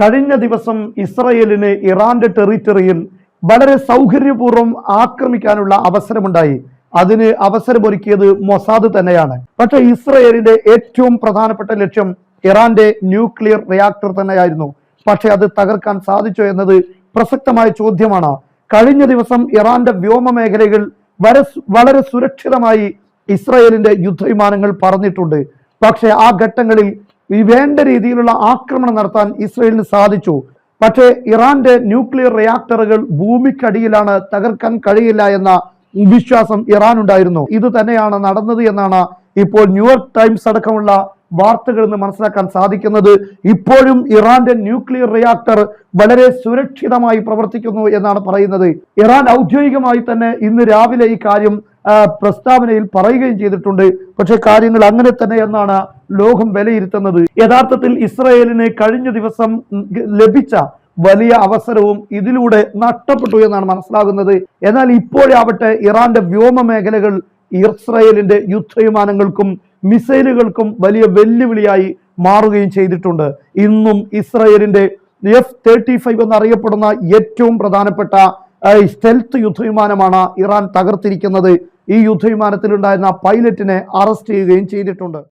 കഴിഞ്ഞ ദിവസം ഇസ്രയേലിന് ഇറാന്റെ ടെറിറ്ററിയിൽ വളരെ സൗകര്യപൂർവം ആക്രമിക്കാനുള്ള അവസരമുണ്ടായി. അതിന് അവസരമൊരുക്കിയത് മൊസാദ് തന്നെയാണ്. പക്ഷേ ഇസ്രയേലിന്റെ ഏറ്റവും പ്രധാനപ്പെട്ട ലക്ഷ്യം ഇറാന്റെ ന്യൂക്ലിയർ റിയാക്ടർ തന്നെയായിരുന്നു. പക്ഷേ അത് തകർക്കാൻ സാധിച്ചോ എന്നത് പ്രസക്തമായ ചോദ്യമാണ്. കഴിഞ്ഞ ദിവസം ഇറാന്റെ വ്യോമ മേഖലകൾ വളരെ സുരക്ഷിതമായി ഇസ്രയേലിന്റെ യുദ്ധവിമാനങ്ങൾ പറഞ്ഞിട്ടുണ്ട് പക്ഷേ ആ ഘട്ടങ്ങളിൽ ഈ വേണ്ട രീതിയിലുള്ള ആക്രമണം നടത്താൻ ഇസ്രയേലിന് സാധിച്ചു. പക്ഷേ ഇറാന്റെ ന്യൂക്ലിയർ റിയാക്ടറുകൾ ഭൂമിക്കടിയിലാണ് തകർക്കാൻ കഴിയില്ല എന്ന വിശ്വാസം ഇറാൻ ഉണ്ടായിരുന്നു ഇത് തന്നെയാണ് നടന്നത് എന്നാണ് ഇപ്പോൾ ന്യൂയോർക്ക് ടൈംസ് അടക്കമുള്ള വാർത്തകളിൽ മനസ്സിലാക്കാൻ സാധിക്കുന്നത്. ഇപ്പോഴും ഇറാന്റെ ന്യൂക്ലിയർ റിയാക്ടർ വളരെ സുരക്ഷിതമായി പ്രവർത്തിക്കുന്നു എന്നാണ് പറയുന്നത്. ഇറാൻ ഔദ്യോഗികമായി തന്നെ ഇന്ന് രാവിലെ ഈ കാര്യം പ്രസ്താവനയിൽ പറയുകയും ചെയ്തിട്ടുണ്ട്. പക്ഷെ കാര്യങ്ങൾ അങ്ങനെ തന്നെ എന്നാണ് ലോകം വിലയിരുത്തുന്നത്. യഥാർത്ഥത്തിൽ ഇസ്രയേലിന് കഴിഞ്ഞ ദിവസം ലഭിച്ച വലിയ അവസരവും ഇതിലൂടെ നഷ്ടപ്പെട്ടു എന്നാണ് മനസ്സിലാകുന്നത്. എന്നാൽ ഇപ്പോഴാവട്ടെ ഇറാന്റെ വ്യോമ മേഖലകൾ ഇസ്രയേലിന്റെ യുദ്ധവിമാനങ്ങൾക്കും മിസൈലുകൾക്കും വലിയ വെല്ലുവിളിയായി മാറുകയും ചെയ്തിട്ടുണ്ട്. ഇന്നും ഇസ്രയേലിന്റെ എഫ് തേർട്ടി ഫൈവ് എന്നറിയപ്പെടുന്ന ഏറ്റവും പ്രധാനപ്പെട്ട സ്റ്റെൽത്ത് യുദ്ധവിമാനമാണ് ഇറാൻ തകർത്തിരിക്കുന്നത്. ഈ യുദ്ധവിമാനത്തിലുണ്ടായിരുന്ന പൈലറ്റിനെ അറസ്റ്റ് ചെയ്യുകയും ചെയ്തിട്ടുണ്ട്.